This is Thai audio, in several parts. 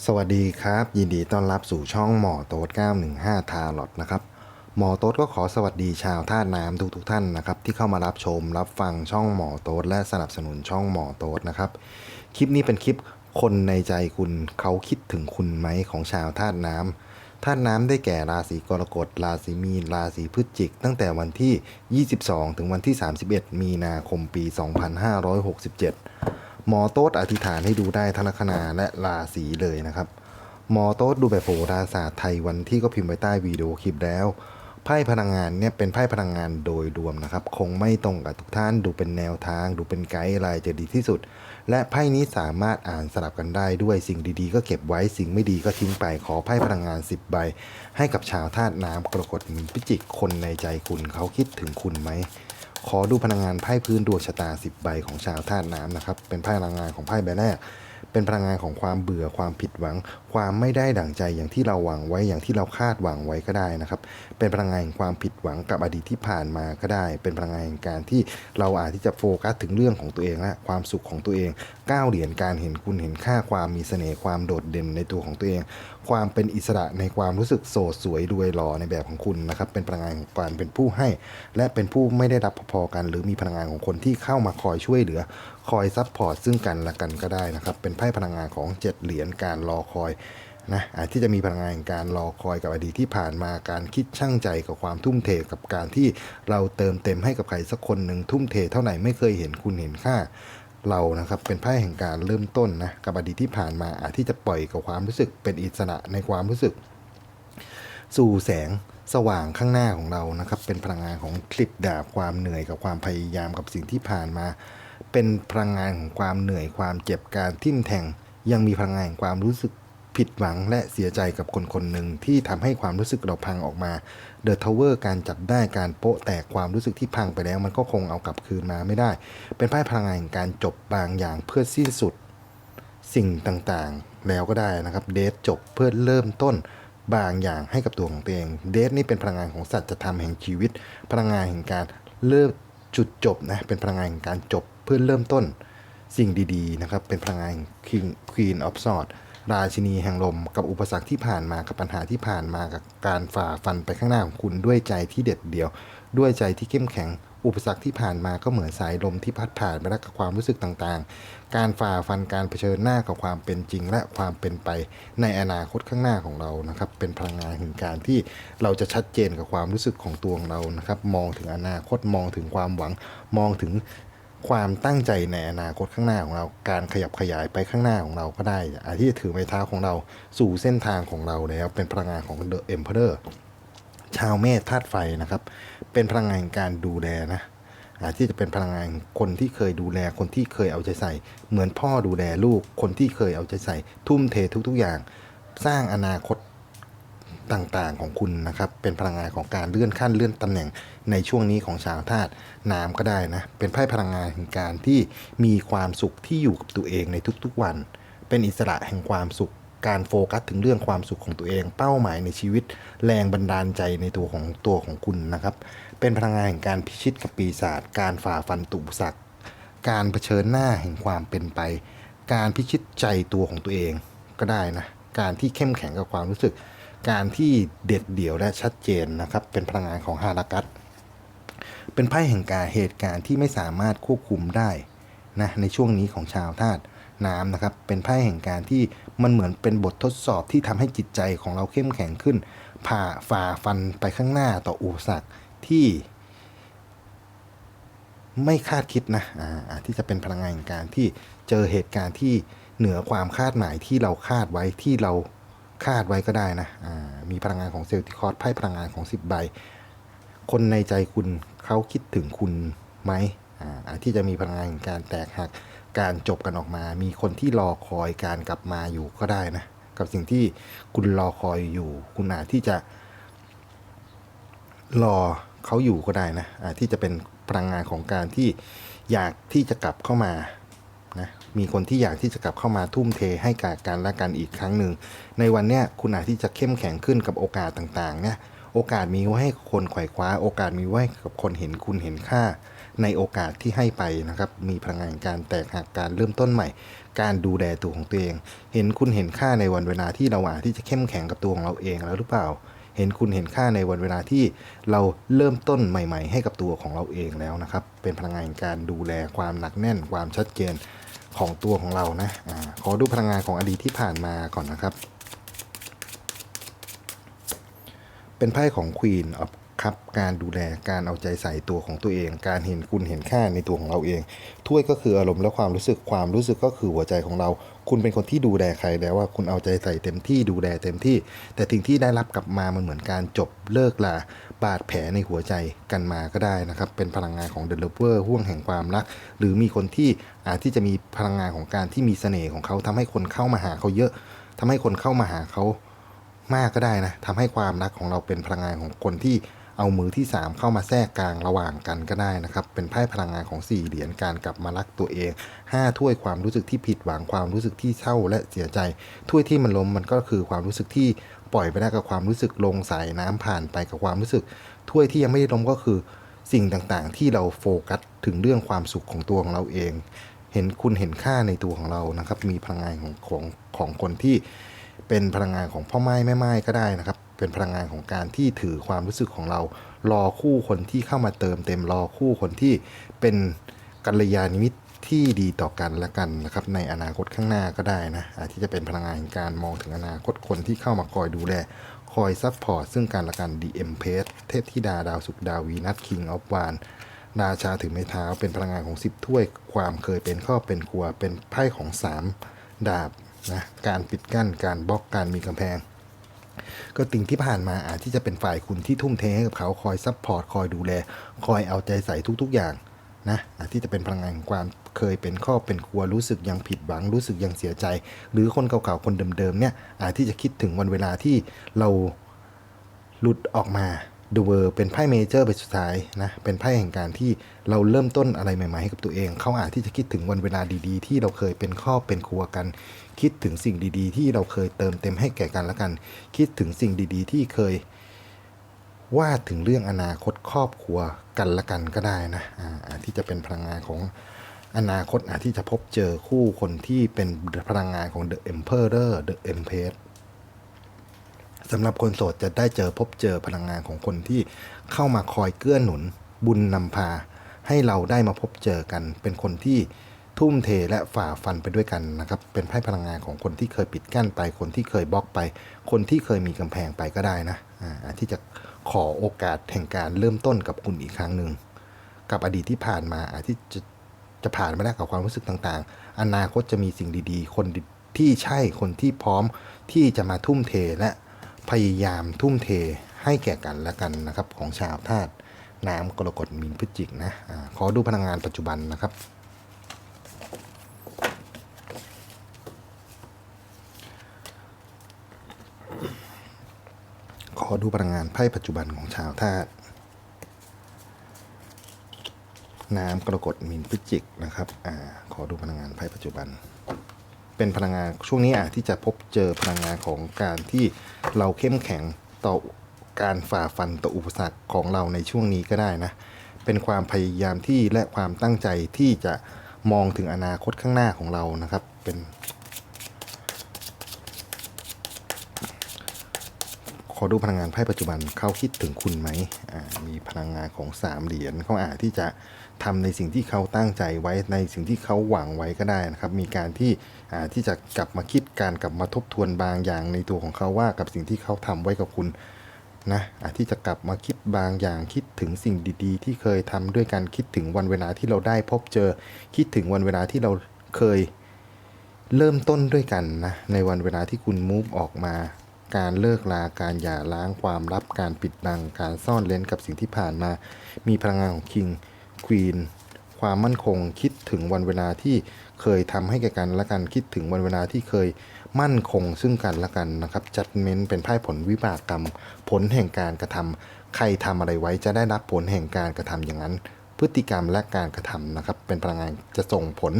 สวัสดีครับ ยินดีต้อนรับสู่ช่องหมอโต๊ด915 ทาร์ลอตนะครับหมอโต๊ดก็ขอสวัสดีชาวท่าตุน้ำทุกๆทท่านนะครับที่เข้ามารับชมรับฟังช่องหมอโต๊ดและสนับสนุนช่องหมอโต๊ดนะครับคลิปนี้เป็นคลิปคนในใจคุณเขาคิดถึงคุณไหมของชาวท่าตุน้ำธาตุน้ำได้แก่ราศีกรกฎราศีมีนราศีพฤศจิก ตั้งแต่วันที่ 22 ถึงวันที่ 31 มีนาคมปี 2567 หมอโต๊ดอธิษฐานให้ดูได้ทั้งลัคนาและราศีเลยนะครับ หมอโต๊ดดูแบบโหราศาสตร์ไทยวันที่ก็พิมพ์ไว้ใต้วีดีโอคลิปแล้วไพ่พลังงานเนี่ยเป็นไพ่พลังงานโดยรวมนะครับ คงไม่ตรงกับทุกท่านดูเป็นแนวทาง ดูเป็นไกด์ไลน์จะดีที่สุด และไพ่นี้สามารถอ่านสลับกันได้ด้วยสิ่งดีๆ ก็เก็บไว้สิ่งไม่ดีก็ทิ้งไปขอไพ่พลังงาน 10 ใบ ให้กับชาวธาตุน้ำกรกฎมีพิจิกคนในใจคุณเขาคิดถึงคุณไหม ขอดูพลังงานไพ่พื้นดวงชะตา 10 ใบของชาวธาตุน้ำนะครับ เป็นไพ่พลังงานของไพ่ใบแรก เป็นพลังงานของความเบื่อความผิดหวัง ความไม่ได้ดั่งใจอย่างที่เราหวังไว้อย่างที่เราคาดหวังไว้ก็ได้นะครับ เป็นพลังงานแห่งความผิดหวังกับอดีตที่ผ่านมาก็ได้ เป็นพลังงานแห่งการที่เราอาจที่จะโฟกัสถึงเรื่องของตัวเองและความสุขของตัวเองก้าวเหรียญการเห็นคุณเห็นค่าความมีเสน่ห์ความโดดเด่นในตัวของตัวเอง ความเป็นอิสระในความรู้สึกโสดสวยรวยหล่อในแบบของคุณนะครับ เป็นพลังงานของการเป็นผู้ให้ และเป็นผู้ไม่ได้รับพอๆกัน หรือมีพลังงานของคนที่เข้ามาคอยช่วยเหลือ คอยซัพพอร์ตซึ่งกันและกันก็ได้นะครับ เป็นไพ่พลังงานของเจ็ดเหรียญการรอคอย นะอาจที่จะมีพลังงานแห่งการรอคอยกับอดีตที่ผ่านมาการคิดช่างใจกับความทุ่มเทกับการที่เราเติมเต็มให้กับใครสักคนหนึ่งทุ่มเทเท่าไหร่ไม่เคยเห็นคุณเห็นค่าเรานะครับเป็นไพ่แห่งการเริ่มต้นนะกับอดีตที่ผ่านมาอาจที่จะปล่อยกับความรู้สึกเป็นอิสระในความรู้สึก สู่แสงสว่างข้างหน้าของเรานะครับ เป็นพลังงานของคลิปดาบความเหนื่อยกับความพยายามกับสิ่งที่ผ่านมา เป็นพลังงานของความเหนื่อยความเจ็บการทิ่มแทงยังมีพลังงานแห่งความรู้สึก ผิดหวังและเสียใจกับคนคนหนึ่งที่ทำให้ความรู้สึกเราพังออกมาเดอะทาวเวอร์การจับได้การโปะแตกความรู้สึกที่พังไปแล้ว มันก็คงเอากลับคืนมาไม่ได้ เป็นไพ่พลังงานการจบบางอย่างเพื่อสิ้นสุดสิ่งต่างๆ แล้วก็ได้นะครับเดทจบเพื่อเริ่มต้นบางอย่างให้กับตัวของตัวเองเดทนี่เป็นพลังงานของสัจธรรมแห่งชีวิต พลังงานแห่งการเริ่มจุดจบนะเป็นพลังงานแห่งการจบเพื่อเริ่มต้นสิ่งดีๆนะครับเป็นพลังงาน King Queen of Swords ราชินีแห่งลม กับอุปสรรคที่ผ่านมากับปัญหาที่ผ่านมากับการฝ่าฟันไปข้างหน้าของคุณด้วยใจที่เด็ดเดี่ยว ด้วยใจที่เข้มแข็ง อุปสรรคที่ผ่านมาก็เหมือนสายลมที่พัดผ่านไปแล้วกับความรู้สึกต่างๆ การฝ่าฟันการเผชิญหน้ากับความเป็นจริง และความเป็นไปในอนาคตข้างหน้าของเรานะครับ เป็นพลังงานแห่งการที่เราจะชัดเจนกับความรู้สึกของตัวของเรานะครับ มองถึงอนาคตมองถึงความหวัง มองถึง ความตั้งใจในอนาคตข้างหน้าของเรา การขยับขยายไปข้างหน้าของเราก็ได้อาจที่จะถือไม้เท้าของเราสู่เส้นทางของเราแล้วเป็นพลังงานของ The Emperor ชาวเมษธาตุไฟนะครับ เป็นพลังงานการดูแลนะอาจที่จะเป็นพลังงานคนที่เคยดูแลคนที่เคยเอาใจใส่ เหมือนพ่อดูแลลูกคนที่เคยเอาใจใส่ ทุ่มเททุกๆอย่าง สร้างอนาคต ต่างๆของคุณนะครับ เป็นพลังงานของการเลื่อนขั้นเลื่อนตำแหน่งในช่วงนี้ของชาวธาตุน้ำก็ได้นะ เป็นไพ่พลังงานแห่งการที่มีความสุขที่อยู่กับตัวเองในทุกๆวัน เป็นอิสระแห่งความสุขการโฟกัสถึงเรื่องความสุขของตัวเอง เป้าหมายในชีวิต แรงบันดาลใจในตัวของตัวของคุณนะครับ เป็นพลังงานแห่งการพิชิตกับปีศาจการฝ่าฟันตุปสรรคการเผชิญหน้าแห่งความเป็นไป การพิชิตใจตัวของตัวเองก็ได้นะ การที่เข้มแข็งกับความรู้สึก การที่เด็ดเดี่ยวและชัดเจนนะครับ เป็นพลังงานของฮารากัสเป็นไพ่แห่งการเหตุการณ์ที่ไม่สามารถควบคุมได้นะในช่วงนี้ของชาวธาตุน้ำนะครับ เป็นไพ่แห่งการที่มันเหมือนเป็นบททดสอบที่ทำให้จิตใจของเราเข้มแข็งขึ้นผ่าฝ่าฟันไปข้างหน้าต่ออุปสรรคที่ ไม่คาดคิดนะอ่าที่จะเป็นพลังงานแห่งการที่เจอเหตุการณ์ที่เหนือความคาดหมายที่เราคาดไว้ที่เรา คาดไว้ก็ได้นะอ่ามีพลังงานของเซลติคอร์สไพ่พลังงานของ 10 ใบ คนในใจคุณเขาคิดถึงคุณไหมอ่าที่จะมีพลังงานการแตกหักการจบกันออกมา มีคนที่รอคอยการกลับมาอยู่ก็ได้นะ กับสิ่งที่คุณรอคอยอยู่ คุณอาจที่จะรอเขาอยู่ก็ได้นะอาที่จะเป็นพลังงานของการที่อยากที่จะกลับเข้ามานะ มีคนที่อยากที่จะกลับเข้ามาทุ่มเทให้กับกันและกันอีกครั้งหนึ่ง ในวันเนี้ยคุณอาจที่จะเข้มแข็งขึ้นกับโอกาสต่างๆเนี่ยโอกาสมีไว้ให้คนไขว่คว้า โอกาสมีไว้ให้กับคนเห็นคุณเห็นค่า ในโอกาสที่ให้ไปนะครับ มีพลังงานการแตกหักการเริ่มต้นใหม่ การดูแลตัวของตัวเอง เห็นคุณเห็นค่าในวันเวลาที่เราอาจที่จะเข้มแข็งกับตัวของเราเองแล้วหรือเปล่า เห็นคุณเห็นค่าในวันเวลาที่เราเริ่มต้นใหม่ ๆ ให้กับตัวของเราเองแล้วนะครับ เป็นพลังงานการดูแลความหนักแน่นความชัดเจน ของตัวของเรานะอขอดูพลังงานของอดีตที่ผ่านมาก่อนนะครับ เป็นไพ่ของ Queen of ครับการดูแลการเอาใจใส่ตัวของตัวเอง การเห็นคุณเห็นค่าในตัวของเราเอง ถ้วยก็คืออารมณ์และความรู้สึกความรู้สึกก็คือหัวใจของเรา คุณเป็นคนที่ดูแลใครแล้วว่าคุณเอาใจใส่เต็มที่ดูแลเต็มที่ แต่สิ่งที่ได้รับกลับมามันเหมือนการจบเลิกลาบาดแผลในหัวใจกันมาก็ได้นะครับ เป็นพลังงานของเดลเวอร์ห่วงแห่งความรัก หรือมีคนที่อาจที่จะมีพลังงานของการที่มีเสน่ห์ของเขาทำให้คนเข้ามาหาเขาเยอะทำให้คนเข้ามาหาเขามากก็ได้นะทำให้ความรักของเราเป็นพลังงานของคนที่ เอามือที่ 3 เข้ามาแทรกกลางระหว่างกันก็ได้นะครับ เป็นไพ่พลังงานของ 4 เหรียญการกลับมารักตัวเอง 5 ถ้วยความรู้สึกที่ผิดหวังความรู้สึกที่เศร้าและเสียใจ ถ้วยที่มันล้มมันก็คือความรู้สึกที่ปล่อยไปได้กับความรู้สึกลงสายน้ำผ่านไปกับความรู้สึก ถ้วยที่ยังไม่ได้ล้มก็คือสิ่งต่างๆ ที่เราโฟกัสถึงเรื่องความสุขของตัวของเราเอง เห็นคุณเห็นค่าในตัวของเรานะครับ มีพลังงานของของของคนที่เป็นพลังงานของพ่อไม้แม่ไม้ก็ได้นะครับ เป็นพลังงานของการที่ถือความรู้สึกของเรา รอคู่คนที่เข้ามาเติมเต็มรอคู่คนที่เป็นกัลยาณมิตรที่ดีต่อกันและกันนะครับในอนาคตข้างหน้าก็ได้นะที่จะเป็นพลังงานแห่งการมองถึงอนาคตคนที่เข้ามาคอยดูแล คอยซัพพอร์ตซึ่งกันและกัน DM p a c e เทพธิดาดาวสุกดาววีนัทคิงออฟวานราชาถือไม้เท้าเป็นพลังงานของ 10 ถ้วย ความเคยเป็นครอเป็นครัวเป็นไพ่ของ 3 ดาบนะการปิดกั้นการบล็อกการมีกำแพง ก็ติ่งที่ผ่านมาอาจที่จะเป็นฝ่ายคุณที่ทุ่มเทให้กับเขาคอยซัพพอร์ตคอยดูแล คอยเอาใจใส่ทุก ๆ อย่างนะอาจที่จะเป็นพลังงานของความเคยเป็นข้อเป็นครัวรู้สึกยังผิดหวัง รู้สึกยังเสียใจ หรือคนเก่าๆคนเดิมๆเนี่ยอาจที่จะคิดถึงวันเวลาที่เราหลุดออกมา ดูเวอร์เป็นไพ่เมเจอร์ไปสุดท้ายนะ เป็นไพ่แห่งการที่เราเริ่มต้นอะไรใหม่ ๆ ให้กับตัวเอง เขาอาจที่จะคิดถึงวันเวลาดีๆ ที่เราเคยเป็นครอบเป็นครัวกัน คิดถึงสิ่งดีๆ ที่เราเคยเติมเต็มให้แก่กันและกัน คิดถึงสิ่งดีๆ ที่เคยวาดถึงเรื่องอนาคตครอบครัวกันละกันก็ได้นะอ่าที่จะเป็นพลังงานของอนาคตอาจที่จะพบเจอคู่คนที่เป็นพลังงานของ The Emperor The Empress สำหรับคนโสดจะได้เจอพบเจอพลังงานของคนที่เข้ามาคอยเกื้อหนุน บุญนำพา ให้เราได้มาพบเจอกัน เป็นคนที่ทุ่มเทและฝ่าฟันไปด้วยกันนะครับ เป็นไพ่พลังงานของคนที่เคยปิดกั้นไป คนที่เคยบล็อกไป คนที่เคยมีกำแพงไปก็ได้นะอ่าที่จะขอโอกาสแห่งการเริ่มต้นกับคุณอีกครั้งหนึ่งกับอดีตที่ผ่านมาอาจที่จะจะผ่านไม่ได้กับความรู้สึกต่างๆ อนาคตจะมีสิ่งดีๆ คนที่ใช่คนที่พร้อมที่จะมาทุ่มเทและ พยายามทุ่มเทให้แก่กันและกันนะครับ ของชาวธาตุน้ำกรกฎมีนพฤจิกนะอาขอดูพลังงานปัจจุบันนะครับขอดูพลังงานไพ่ปัจจุบันของชาวธาตุน้ำกรกฎมินพฤจิกนะครับอาขอดูพลังงานไพ่ปัจจุบัน เป็นพลังงานช่วงนี้อาจที่จะพบเจอพลังงานของการที่เราเข้มแข็งต่อการฝ่าฟันต่ออุปสรรคของเราในช่วงนี้ก็ได้นะ เป็นความพยายามที่และความตั้งใจที่จะมองถึงอนาคตข้างหน้าของเรานะครับ เป็น ขอดูพลังงานไพ่ปัจจุบันเขาคิดถึงคุณไหมมีพลังงานของสามเหรียญเขาอาจที่จะ ทำในสิ่งที่เขาตั้งใจไว้ในสิ่งที่เขาหวังไว้ก็ได้นะครับ มีการที่ที่จะกลับมาคิดการกลับมาทบทวนบางอย่างในตัวของเขาว่ากับสิ่งที่เขาทำไว้กับคุณนะที่จะกลับมาคิดบางอย่างคิดถึงสิ่งดี ๆ ที่เคยทำด้วยกันคิดถึงวันเวลาที่เราได้พบเจอ คิดถึงวันเวลาที่เราเคยเริ่มต้นด้วยกันนะในวันเวลาที่คุณมูฟออกมา การเลิกลาการหย่าร้างความลับการปิดบัง การซ่อนเล้นกับสิ่งที่ผ่านมา มีพลังงานของคิง ควีนความมั่นคงคิดถึงวันเวลาที่เคยทำให้แก่กันและกันคิดถึงวันเวลาที่เคยมั่นคงซึ่งกันและกันนะครับจัดเม้นเป็นไพ่ผลวิบากกรรม ผลแห่งการกระทำใครทำอะไรไว้จะได้รับผลแห่งการกระทำอย่างนั้น พฤติกรรมและการกระทำนะครับ เป็นพลังงานจะส่งผล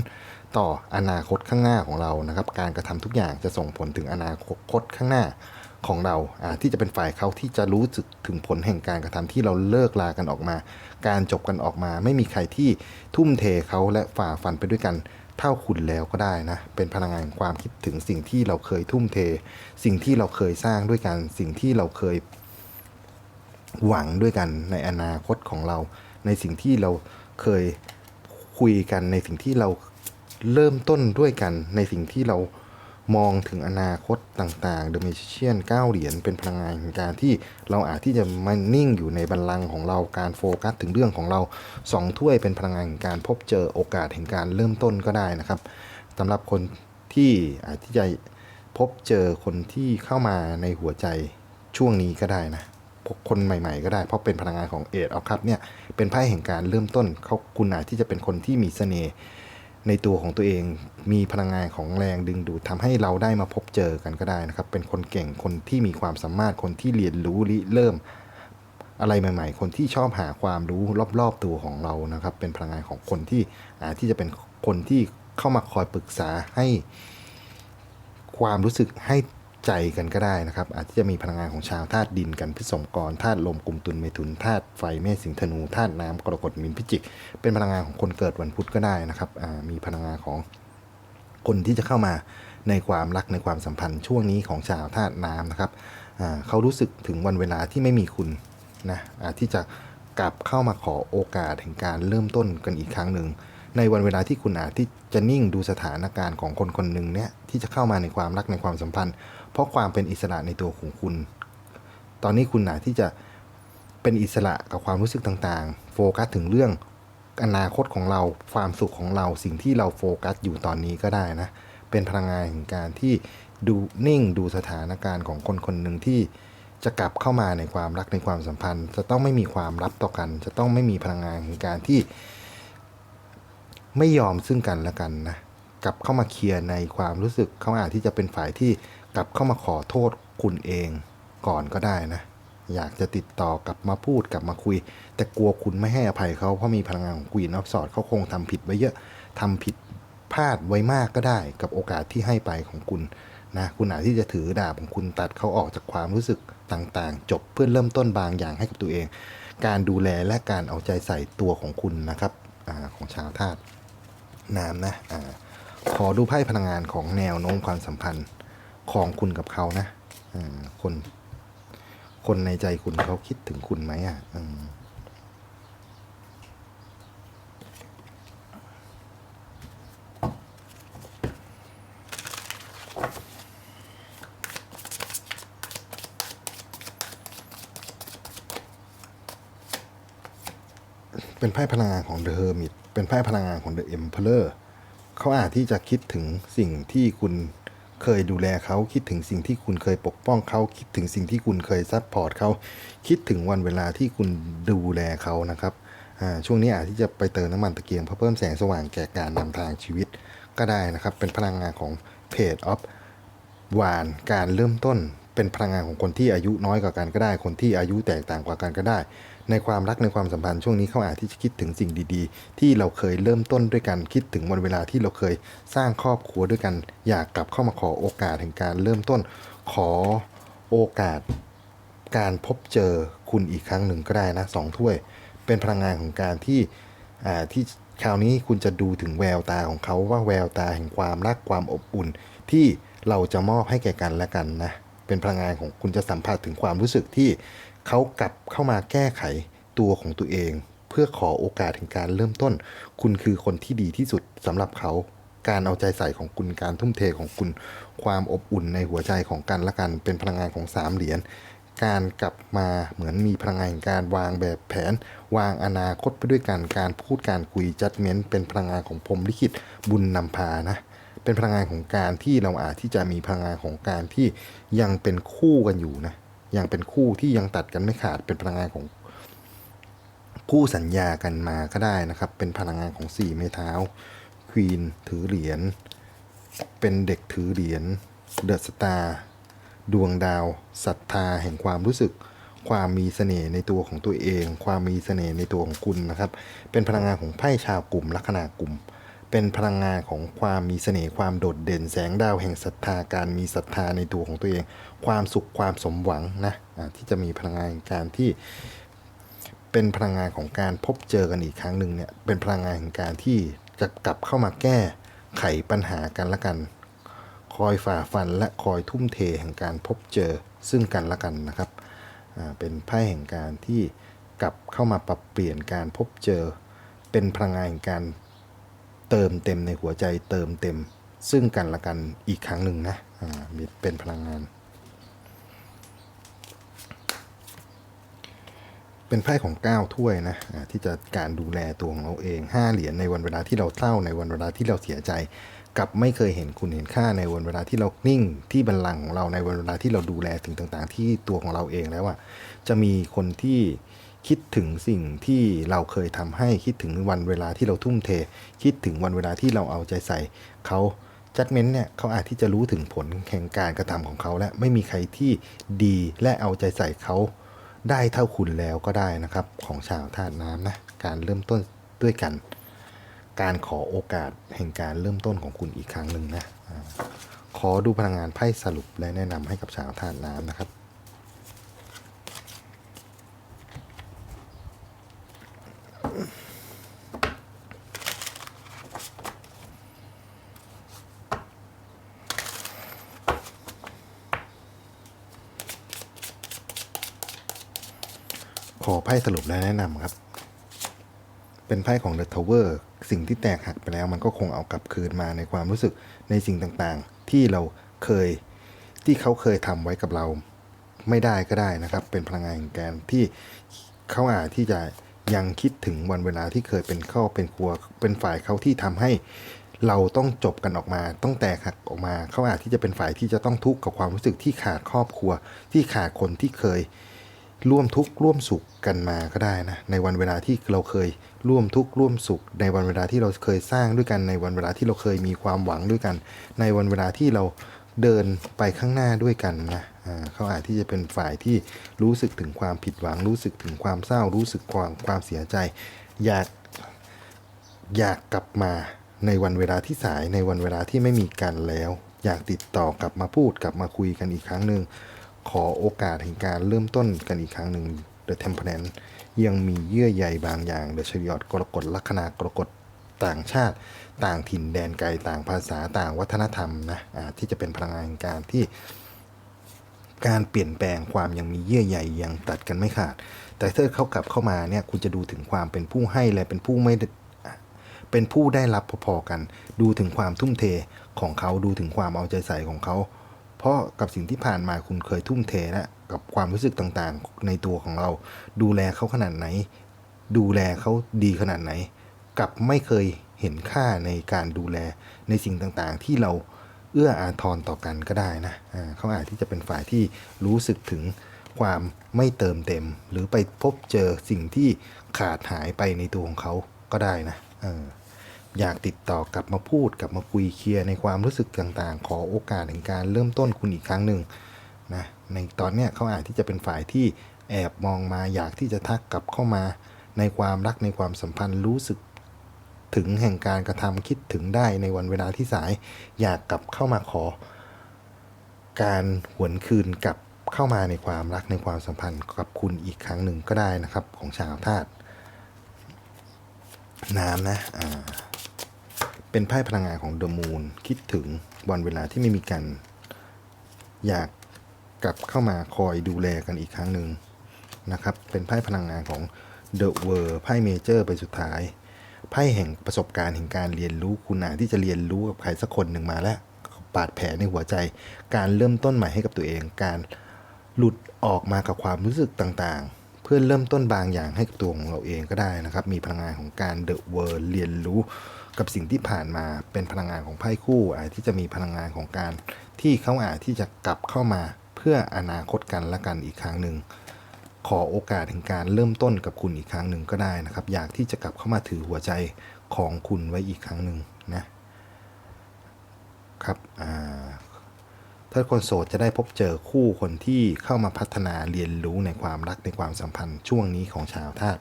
ต่ออนาคตข้างหน้าของเรานะครับ การกระทำทุกอย่างจะส่งผลถึงอนาคตข้างหน้า ของเราที่จะเป็นฝ่ายเขาที่จะรู้สึกถึงผลแห่งการกระทำที่เราเลิกลากันออกมา การจบกันออกมา ไม่มีใครที่ทุ่มเทเขาและฝ่าฟันไปด้วยกันเท่าคุณแล้วก็ได้นะ เป็นพลังงานความคิดถึงสิ่งที่เราเคยทุ่มเท สิ่งที่เราเคยสร้างด้วยกัน สิ่งที่เราเคยหวังด้วยกันในอนาคตของเรา ในสิ่งที่เราเคยคุยกันในสิ่งที่เราเริ่มต้นด้วยกัน ในสิ่งที่เรา มองถึงอนาคตต่างๆ The Magician 9เหรียญเป็นพลังงานแห่งการที่เราอาจที่จะมานิ่งอยู่ในบัลลังก์ของเราการโฟกัสถึงเรื่องของเราสองถ้วยเป็นพลังงานแห่งการพบเจอโอกาสแห่งการเริ่มต้นก็ได้นะครับสำหรับคนที่อาจที่จะพบเจอคนที่เข้ามาในหัวใจช่วงนี้ก็ได้นะคนใหม่ๆก็ได้ เพราะเป็นพลังงานของเอทเอาครับเนี่ยเป็นไพ่แห่งการเริ่มต้นเขาคุณอาจที่จะเป็นคนที่มีเสน่ห์ ในตัวของตัวเองมีพลังงานของแรงดึงดูดทำให้เราได้มาพบเจอกันก็ได้นะครับ เป็นคนเก่งคนที่มีความสามารถคนที่เรียนรู้ริเริ่ม อะไรใหม่ ๆ คนที่ชอบหาความรู้รอบๆตัวของเรานะครับ เป็นพลังงานของคนที่อาที่จะเป็นคนที่เข้ามาคอยปรึกษาให้ความรู้สึกให้ ใจกันก็ได้นะครับ อาจจะมีพลังงานของชาวธาตุดินกันพิสมกรธาตุลมกลุ่มตุลเมถุนธาตุไฟเมษสิงธนูธาตุน้ำกรกฎมินพิจิก เป็นพลังงานของคนเกิดวันพุธก็ได้นะครับมีพลังงานของคนที่จะเข้ามาในความรักในความสัมพันธ์ช่วงนี้ของชาวธาตุน้ำนะครับเขารู้สึกถึงวันเวลาที่ไม่มีคุณนะที่จะกลับเข้ามาขอโอกาสแห่งการเริ่มต้นกันอีกครั้งหนึ่งในวันเวลาที่คุณอาจที่จะนิ่งดูสถานการณ์ของคนคนหนึ่งเนี่ยที่จะเข้ามาในความรักในความสัมพันธ์ เพราะความเป็นอิสระในตัวของคุณ ตอนนี้คุณอาจที่จะเป็นอิสระกับความรู้สึกต่างๆ โฟกัสถึงเรื่องอนาคตของเราความสุขของเราสิ่งที่เราโฟกัสอยู่ตอนนี้ก็ได้นะ เป็นพลังงานแห่งการที่ดูนิ่งดูสถานการณ์ของคนคนหนึ่งที่จะกลับเข้ามาในความรักในความสัมพันธ์ จะต้องไม่มีความลับต่อกัน จะต้องไม่มีพลังงานแห่งการที่ ไม่ยอมซึ่งกันและกันนะกลับเข้ามาเคลียร์ในความรู้สึกเขาอาจที่จะเป็นฝ่ายที่ กลับเข้ามาขอโทษคุณเองก่อนก็ได้นะ อยากจะติดต่อกลับมาพูดกลับมาคุย แต่กลัวคุณไม่ให้อภัยเขาเพราะมีพลังงานของกวีนออฟสอดเขาคงทำผิดไว้เยอะทำผิดพลาดไว้มากก็ได้ กับโอกาสที่ให้ไปของคุณนะคุณอาจที่จะถือดาบของคุณตัดเขาออกจากความรู้สึกต่างๆ จบเพื่อเริ่มต้นบางอย่างให้กับตัวเอง การดูแลและการเอาใจใส่ตัวของคุณนะครับอของชาวธาตุน้ำนะอขอดูไพ่พลังงานของแนวโน้มความสัมพันธ์ ของคุณกับเขานะอคน คนในใจคุณเขาคิดถึงคุณไหมอะเป็นไพ่พลังงานของ The Hermit เป็นไพ่พลังงานของ The Emperor เขาอาจที่จะคิดถึงสิ่งที่คุณ เคยดูแลเขาคิดถึงสิ่งที่คุณเคยปกป้องเขาคิดถึงสิ่งที่คุณเคยซัพพอร์ตเขาคิดถึงวันเวลาที่คุณดูแลเขานะครับช่วงนี้อาจที่จะไปเติมน้ำมันตะเกียงเพื่อเพิ่มแสงสว่างแก่การนำทางชีวิตก็ได้นะครับ เป็นพลังงานของ Page of วานการเริ่มต้น เป็นพลังงานของคนที่อายุน้อยกว่ากันก็ได้ คนที่อายุแตกต่างกว่ากันก็ได้ ในความรักในความสัมพันธ์ช่วงนี้เขาอาจที่จะคิดถึงสิ่งดีๆ ที่เราเคยเริ่มต้นด้วยกันคิดถึงวันเวลาที่เราเคยสร้างครอบครัวด้วยกัน อยากกลับเข้ามาขอโอกาสแห่งการเริ่มต้น ขอโอกาสการพบเจอคุณอีกครั้งหนึ่งก็ได้นะสองถ้วย เป็นพลังงานของการที่อ่าที่คราวนี้คุณจะดูถึงแววตาของเขาว่าแววตาแห่งความรักความอบอุ่น ที่เราจะมอบให้แก่กันและกันนะเป็นพลังงานของคุณจะสัมผัสถึงความรู้สึกที่ เขากลับเข้ามาแก้ไขตัวของตัวเอง เพื่อขอโอกาสถึงการเริ่มต้น คุณคือคนที่ดีที่สุดสำหรับเขาการเอาใจใส่ของคุณการทุ่มเทของคุณ ความอบอุ่นในหัวใจของกันและกัน เป็นพลังงานของสามเหรียญการกลับมาเหมือนมีพลังงานการวางแบบแผน วางอนาคตไปด้วยกันการพูดการคุยจัดเม้นเป็นพลังงานของพรมลิขิตบุญนำพานะ เป็นพลังงานของการที่เราอาจที่จะมีพลังงานของการที่ยังเป็นคู่กันอยู่นะ ยังเป็นคู่ที่ยังตัดกันไม่ขาดเป็นพลังงานของคู่สัญญากันมาก็ได้นะครับ เป็นพลังงานของสี่ไม้เท้าควีนถือเหรียญเป็นเด็กถือเหรียญเดอะสตาร์ดวงดาวศรัทธาแห่งความรู้สึก ความมีเสน่ห์ในตัวของตัวเอง ความมีเสน่ห์ในตัวของคุณนะครับ เป็นพลังงานของไพ่ชาวกลุ่มลัคนากลุ่ม เป็นพลังงานของความมีเสน่ห์ความโดดเด่นแสงดาวแห่งศรัทธาการมีศรัทธาในตัวของตัวเอง ความสุขความสมหวังนะที่จะมีพลังงานการที่เป็นพลังงานของการพบเจอกันอีกครั้งหนึ่งเนี่ยเป็นพลังงานแห่งการที่จะกลับเข้ามาแก้ไขปัญหากันละกัน คอยฝ่าฟันและคอยทุ่มเทแห่งการพบเจอซึ่งกันละกันนะครับเป็นไพ่แห่งการที่กลับเข้ามาปรับเปลี่ยนการพบเจอ เป็นพลังงานแห่งการ เติมเต็มในหัวใจเติมเต็ม ซึ่งกันและกันอีกครั้งหนึ่งนะมีเป็นพลังงาน เป็นไพ่ของ 9 ถ้วยนะที่จะการดูแลตัวของเราเอง 5 เหรียญในวันเวลาที่เราเศร้าในวันเวลาที่เราเสียใจกับไม่เคยเห็นคุณเห็นค่าในวันเวลาที่เรานิ่งที่บัลลังของเราในวันเวลาที่เราดูแลถึงต่าง ๆ ที่ตัวของเราเองแล้วอะจะมีคนที่ คิดถึงสิ่งที่เราเคยทำให้คิดถึงวันเวลาที่เราทุ่มเท คิดถึงวันเวลาที่เราเอาใจใส่เขาจัดเม้นเนี่ยเขาอาจที่จะรู้ถึงผลแห่งการกระทำของเขาและไม่มีใครที่ดีและเอาใจใส่เขาได้เท่าคุณแล้วก็ได้นะครับ ของชาวธาตุน้ำนะการเริ่มต้นด้วยกัน การขอโอกาสแห่งการเริ่มต้นของคุณอีกครั้งหนึ่งนะขอดูพลังงานไพ่สรุปและแนะนำให้กับชาวธาตุน้ำนะครับ พ่สรุปและแนะนำครับ เป็นไพ่ของ The Tower สิ่งที่แตกหักไปแล้วมันก็คงเอากลับคืนมาในความรู้สึกในสิ่งต่างๆ ที่เราเคยที่เขาเคยทำไว้กับเราไม่ได้ก็ได้นะครับ เป็นพลังงานแห่งการที่เขาอาจที่จะยังคิดถึงวันเวลาที่เคยเป็นข้อเป็นครัว เป็นฝ่ายเขาที่ทำให้เราต้องจบกันออกมา ต้องแตกหักออกมา เขาอาจที่จะเป็นฝ่ายที่จะต้องทุกข์กับความรู้สึกที่ขาดครอบครัว ที่ขาดคนที่เคย ร่วมทุกข์ร่วมสุขกันมาก็ได้นะในวันเวลาที่เราเคยร่วมทุกข์ร่วมสุข ในวันเวลาที่เราเคยสร้างด้วยกันในวันเวลาที่เราเคยมีความหวังด้วยกัน ในวันเวลาที่เราเดินไปข้างหน้าด้วยกันนะเขาอาจที่จะเป็นฝ่ายที่รู้สึกถึงความผิดหวัง รู้สึกถึงความเศร้า รู้สึกความความเสียใจ อยากอยากกลับมาในวันเวลาที่สายในวันเวลาที่ไม่มีกันแล้ว อยากติดต่อกลับมาพูดกลับมาคุยกันอีกครั้งหนึ่ง ขอโอกาสแห่งการเริ่มต้นกันอีกครั้งหนึ่ง The Temperance ยังมีเยื่อใยบางอย่าง The Chariot กรกฎลัคนากรกฎต่างชาติ ต่างถิ่นแดนไกลต่างภาษาต่างวัฒนธรรมนะอ่าที่จะเป็นพลังงานแห่งการที่การเปลี่ยนแปลงความยังมีเยื่อใยยังตัดกันไม่ขาด แต่ถ้าเขากลับเข้ามาเนี่ยคุณจะดูถึงความเป็นผู้ให้และเป็นผู้ไม่เป็นผู้ได้รับพอๆกัน ดูถึงความทุ่มเทของเขาดูถึงความเอาใจใส่ของเขา เพราะกับสิ่งที่ผ่านมาคุณเคยทุ่มเทและกับความรู้สึกต่างๆ ในตัวของเรา ดูแลเขาขนาดไหน ดูแลเขาดีขนาดไหน กับไม่เคยเห็นค่าในการดูแลในสิ่งต่างๆ ที่เราเอื้ออาทรต่อกันก็ได้นะอ่าเขาอาจที่จะเป็นฝ่ายที่รู้สึกถึงความไม่เติมเต็ม หรือไปพบเจอสิ่งที่ขาดหายไปในตัวของเขาก็ได้นะเออ อยากติดต่อกลับมาพูดกลับมาคุยเคลียร์ในความรู้สึกต่างๆ ขอโอกาสในการเริ่มต้นคุณอีกครั้งหนึ่งนะในตอนเนี้ยเขาอาจที่จะเป็นฝ่ายที่แอบมองมาอยากที่จะทักกลับเข้ามาในความรักในความสัมพันธ์รู้สึกถึงแห่งการกระทำคิดถึงได้ในวันเวลาที่สาย อยากกลับเข้ามาขอ การหวนคืนกลับเข้ามาในความรักในความสัมพันธ์กับคุณอีกครั้งหนึ่งก็ได้นะครับของชาวธาตุน้ำนะอ่า เป็นไพ่พลังงานของเดอะมูนคิดถึงวันเวลาที่ไม่มีกัน อยากกลับเข้ามาคอยดูแลกันอีกครั้งหนึ่งนะครับ เป็นไพ่พลังงานของเดอะเวอร์ไพ่เมเจอร์ไปสุดท้ายไพ่แห่งประสบการณ์แห่งการเรียนรู้คุณอาจที่จะเรียนรู้กับใครสักคนหนึ่งมาแล้วบาดแผลในหัวใจ การเริ่มต้นใหม่ให้กับตัวเอง การหลุดออกมากับความรู้สึกต่างๆ พื่อเริ่มต้นบางอย่างให้กับตัวของเราเองก็ได้นะครับ มีพลังงานของการเดอะเวิร์เรียนรู้กับสิ่งที่ผ่านมาเป็นพลังงานของไพ่คู่อาจที่จะมีพลังงานของการที่เขาอาจที่จะกลับเข้ามาเพื่ออนาคตกันและกันอีกครั้งหนึ่งขอโอกาสถึงการเริ่มต้นกับคุณอีกครั้งหนึ่งก็ได้นะครับ อยากที่จะกลับเข้ามาถือหัวใจของคุณไว้อีกครั้งหนึ่งนะครับอ่า ถ้าคนโสดจะได้พบเจอคู่คนที่เข้ามาพัฒนาเรียนรู้ในความรักในความสัมพันธ์ช่วงนี้ของชาวธาตุ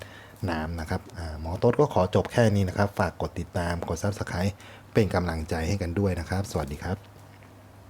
น้ำนะครับหมอต้นก็ขอจบแค่นี้นะครับ ฝากกดติดตามกด Subscribe เป็นกำลังใจให้กันด้วยนะครับ สวัสดีครับ